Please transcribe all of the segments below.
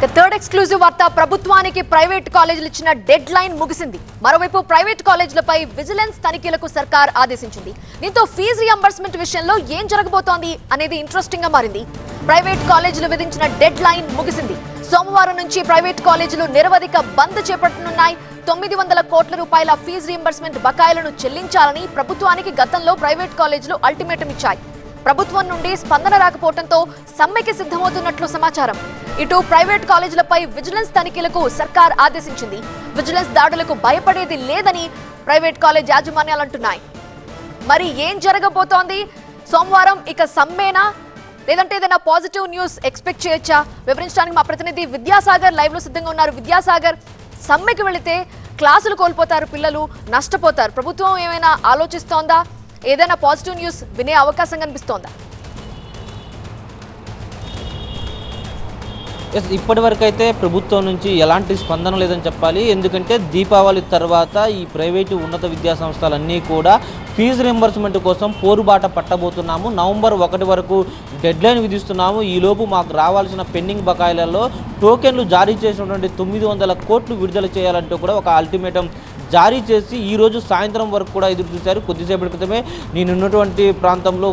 Third exclusive వార్త ప్రభుత్వానికి private కాలేజీలు ఇచ్చిన డెడ్ లైన్ ముగిసింది. మరోవైపు ప్రైవేట్ కాలేజీలపై విజిలెన్స్ తనిఖీలకు సర్కార్ ఆదేశించింది. దీంతో ఫీజు రియంబర్స్మెంట్ విషయంలో ఏం జరగబోతోంది అనేది ఇంట్రెస్టింగ్గా మారింది. ప్రైవేట్ కాలేజీలు విధించిన డెడ్ లైన్ ముగిసింది. సోమవారం నుంచి ప్రైవేట్ కాలేజీలు నిరవధిక బంద్ చేపట్టనున్నాయి. తొమ్మిది వందల కోట్ల రూపాయల ఫీజు రియంబర్స్మెంట్ బకాయిలను చెల్లించాలని ప్రభుత్వానికి గతంలో ప్రైవేట్ కాలేజీలు అల్టిమేటం ఇచ్చాయి. ప్రభుత్వం నుండి స్పందన రాకపోవడంతో సమ్మెకి సిద్ధమవుతున్నట్లు సమాచారం. ఇటు ప్రైవేట్ కాలేజీలపై విజిలెన్స్ తనిఖీలకు సర్కార్ ఆదేశించింది. విజిలెన్స్ దాడులకు భయపడేది లేదని ప్రైవేట్ కాలేజ్ యాజమాన్యాలు అంటున్నాయి. మరి ఏం జరగబోతోంది? సోమవారం ఇక సమ్మేనా? లేదంటే ఏదైనా పాజిటివ్ న్యూస్ ఎక్స్పెక్ట్ చేయొచ్చా? వివరించడానికి మా ప్రతినిధి విద్యాసాగర్ లైవ్లో సిద్ధంగా ఉన్నారు. విద్యాసాగర్ సమ్మెకి వెళితే క్లాసులు కోల్పోతారు పిల్లలు నష్టపోతారు. ప్రభుత్వం ఏమైనా ఆలోచిస్తోందా? ఏదైనా పాజిటివ్ న్యూస్ వినే అవకాశం కనిపిస్తోందా? ఎస్ ఇప్పటి వరకు అయితే ప్రభుత్వం నుంచి ఎలాంటి స్పందన లేదని చెప్పాలి. ఎందుకంటే దీపావళి తర్వాత ఈ ప్రైవేటు ఉన్నత విద్యా సంస్థలన్నీ కూడా ఫీజు రింబర్స్మెంట్ కోసం పోరుబాట పట్టబోతున్నాము. నవంబర్ ఒకటి వరకు డెడ్లైన్ విధిస్తున్నాము. ఈలోపు మాకు రావాల్సిన పెండింగ్ బకాయిలలో టోకెన్లు జారీ చేసినటువంటి తొమ్మిది వందల కోట్లు విడుదల చేయాలంటూ కూడా ఒక అల్టిమేటం జారీ చేసి ఈరోజు సాయంత్రం వరకు కూడా ఎదురు చూశారు. కొద్దిసేపటి క్రితమే నేనున్నటువంటి ప్రాంతంలో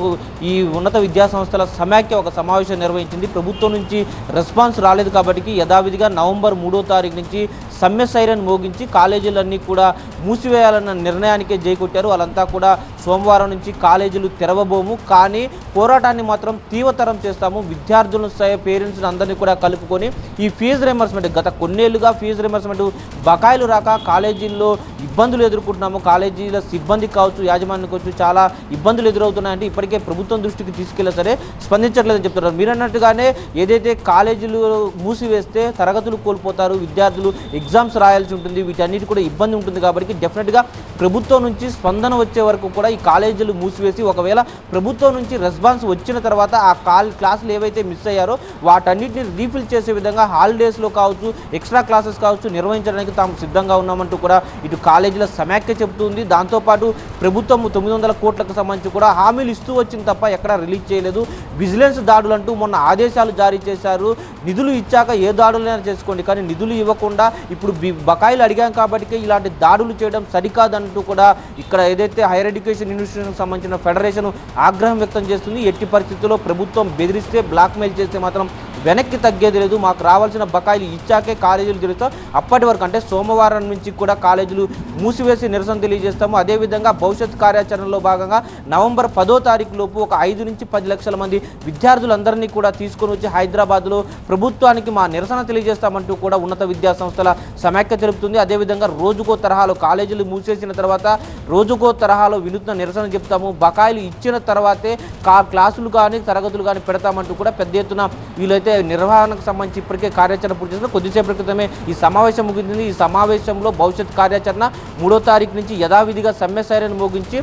ఈ ఉన్నత విద్యా సంస్థల సమాఖ్య ఒక సమావేశం నిర్వహించింది. ప్రభుత్వం నుంచి రెస్పాన్స్ రాలేదు కాబట్టి యథావిధిగా నవంబర్ మూడో తారీఖు నుంచి సమ్మె సైరన్ మోగించి కాలేజీలన్నీ కూడా మూసివేయాలన్న నిర్ణయానికే జైకొట్టారు. వాళ్ళంతా కూడా సోమవారం నుంచి కాలేజీలు తెరవబోము. కానీ పోరాటాన్ని మాత్రం తీవ్రతరం చేస్తాము. విద్యార్థులను సహా పేరెంట్స్ని అందరినీ కూడా కలుపుకొని ఈ ఫీజు రిమర్స్మెంట్ గత కొన్నేళ్ళుగా ఫీజు రిమర్స్మెంట్ బకాయిలు రాక కాలేజీల్లో ఇబ్బందులు ఎదుర్కొంటున్నాము కాలేజీల సిబ్బంది కావచ్చు యాజమాన్యం కావచ్చు చాలా ఇబ్బందులు ఎదురవుతున్నాయంటే ఇప్పటికే ప్రభుత్వం దృష్టికి తీసుకెళ్ళా సరే స్పందించట్లేదని చెప్తున్నారు. మీరు అన్నట్టుగానే ఏదైతే కాలేజీలు మూసివేస్తే తరగతులు కోల్పోతారు విద్యార్థులు ఎగ్జామ్స్ రాయాల్సి ఉంటుంది వీటన్నిటి కూడా ఇబ్బంది ఉంటుంది కాబట్టి డెఫినెట్గా ప్రభుత్వం నుంచి స్పందన వచ్చే వరకు కూడా ఈ కాలేజీలు మూసివేసి ఒకవేళ ప్రభుత్వం నుంచి రెస్పాన్స్ వచ్చిన తర్వాత ఆ కాల్ క్లాసులు ఏవైతే మిస్ అయ్యారో వాటన్నిటిని రీఫిల్ చేసే విధంగా హాలిడేస్లో కావచ్చు ఎక్స్ట్రా క్లాసెస్ కావచ్చు నిర్వహించడానికి తాము సిద్ధంగా ఉన్నామంటూ కూడా ఇటు కాలేజీల సమాఖ్య చెబుతుంది. దాంతోపాటు ప్రభుత్వం తొమ్మిది వందల కోట్లకు సంబంధించి కూడా హామీలు ఇస్తూ వచ్చింది తప్ప ఎక్కడా రిలీజ్ చేయలేదు. విజిలెన్స్ దాడులు అంటూ మొన్న ఆదేశాలు జారీ చేశారు. నిధులు ఇచ్చాక ఏ దాడులైనా చేసుకోండి కానీ నిధులు ఇవ్వకుండా ఇప్పుడు బకాయిలు అడిగాం కాబట్టి ఇలాంటి దాడులు చేయడం సరికాదంటూ కూడా ఇక్కడ ఏదైతే హైయర్ ఎడ్యుకేషన్ ఇన్స్టిట్యూషన్కి సంబంధించిన ఫెడరేషన్ ఆగ్రహం వ్యక్తం చేస్తుంది. ఎట్టి పరిస్థితుల్లో ప్రభుత్వం బెదిరిస్తే బ్లాక్మెయిల్ చేస్తే మాత్రం వెనక్కి తగ్గేది లేదు. మాకు రావాల్సిన బకాయిలు ఇచ్చాకే కాలేజీలు తిరుగుతాం అప్పటి వరకు అంటే సోమవారం నుంచి కూడా కాలేజీలు మూసివేసి నిరసన తెలియజేస్తాము. అదేవిధంగా భవిష్యత్ కార్యాచరణలో భాగంగా నవంబర్ పదో తారీఖు లోపు ఒక ఐదు నుంచి పది లక్షల మంది విద్యార్థులందరినీ కూడా తీసుకొని వచ్చి హైదరాబాద్లో ప్రభుత్వానికి మా నిరసన తెలియజేస్తామంటూ కూడా ఉన్నత విద్యాసంస్థల సమాఖ్య తెలుపుతుంది. అదేవిధంగా రోజుకో తరహాలో కాలేజీలు మూసేసిన తర్వాత రోజుకో తరహాలో వినూత్న నిరసన చెప్తాము. బకాయిలు ఇచ్చిన తర్వాతే కా క్లాసులు కానీ తరగతులు కానీ పెడతామంటూ కూడా పెద్ద ఎత్తున వీలైతే నిర్వహణకు సంబంధించి ఇప్పటికే కార్యాచరణ పూర్తి చేసిన కొద్దిసేపటి క్రితమే ఈ సమావేశం ముగించింది ఈ సమావేశంలో భవిష్యత్ కార్యాచరణ మూడో తారీఖు నుంచి యథావిధిగా సమ్మె సైరన్ మోగించి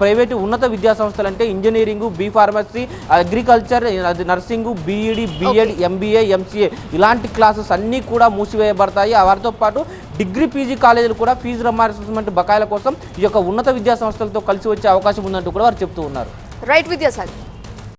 ప్రైవేటు ఉన్నత విద్యా సంస్థలు అంటే ఇంజనీరింగ్ బీ ఫార్మసీ అగ్రికల్చర్ అది nursing B E D B Ed MBA MCA ఇలాంటి క్లాసెస్ అన్నీ కూడా మూసివేయబడతాయి. వారితో పాటు డిగ్రీ పీజీ కాలేజీలు కూడా ఫీజు రిమార్స్మెంట్ బకాయిల కోసం ఈ యొక్క ఉన్నత విద్యా సంస్థలతో కలిసి వచ్చే అవకాశం ఉందంటూ కూడా వారు చెప్తూ ఉన్నారు. రైట్ విద్యాసాగర్.